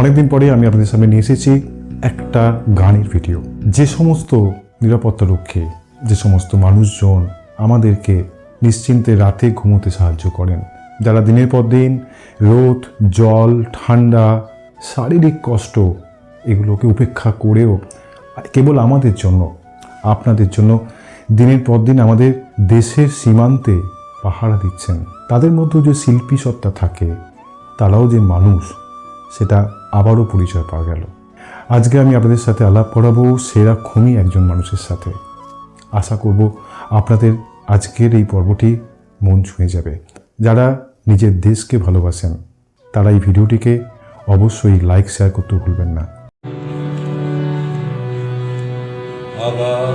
অনেকদিন পরে আমি আপনাদের সামনে নিয়ে এসেছি একটা গানের ভিডিও। যে সমস্ত নিরাপত্তা রক্ষী, যে সমস্ত মানুষজন আমাদেরকে নিশ্চিন্তে রাতে ঘুমোতে সাহায্য করেন, যারা দিনের পর দিন রোদ, জল, ঠান্ডা, শারীরিক কষ্ট এগুলোকে উপেক্ষা করেও কেবল আমাদের জন্য, আপনাদের জন্য দিনের পর দিন আমাদের দেশের সীমান্তে পাহারা দিচ্ছেন। তাদের মধ্যে যে শিল্পী সত্তা থাকে, তারাও যে মানুষ, সেটা আবারও পরিচয় পাওয়া গেল। আজকে আমি আপনাদের সাথে আলাপ করাবো সেরকমই একজন মানুষের সাথে। আশা করব আপনাদের আজকের এই পর্বটি মন ছুঁয়ে যাবে। যারা নিজের দেশকে ভালোবাসেন, তারা এই ভিডিওটিকে অবশ্যই লাইক শেয়ার করতে ভুলবেন না। আবার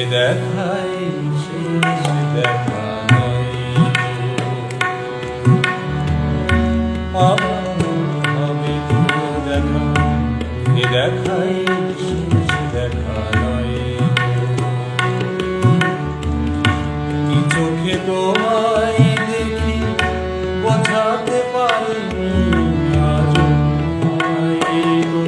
এ দেখাই শেষ দেখা নয় আবার হবে তো দেখা এ দেখাই শেষ দেখা নয় কি চোখে তোমায় দেখি বোঝাতে পারিনি আজও তোমায় গো।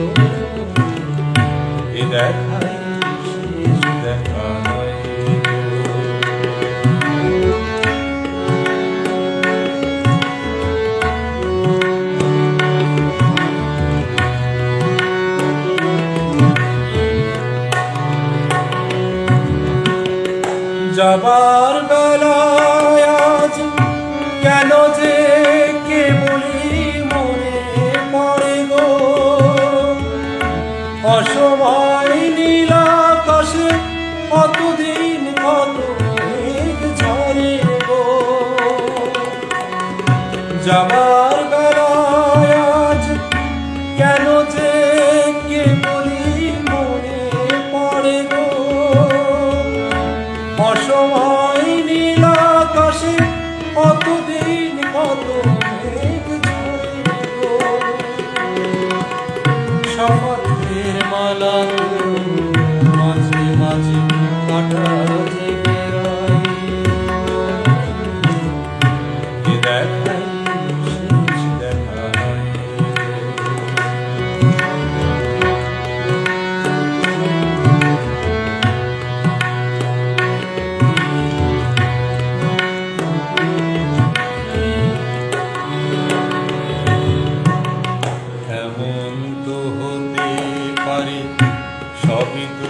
যাবার বেলায় কেন যে কে বলি মনে পড়ে গো? অসময় নীল আকাশে কতদিন কত ঝরে গো? যাবার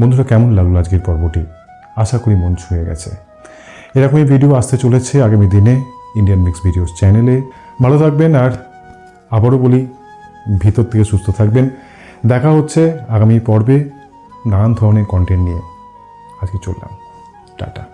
বন্ধুরা, কেমন লাগল আজকের পর্বটি? আশা করি মন ছুঁয়ে গেছে। এরকমই ভিডিও আসতে চলেছে আগামী দিনে ইন্ডিয়ান মিক্স ভিডিওস চ্যানেলে ভালো থাকবেন আর আবারও বলি, ভিতর থেকে সুস্থ থাকবেন। দেখা হচ্ছে আগামী পর্বে নানান ধরনের কন্টেন্ট নিয়ে। আজকে চললাম। টাটা।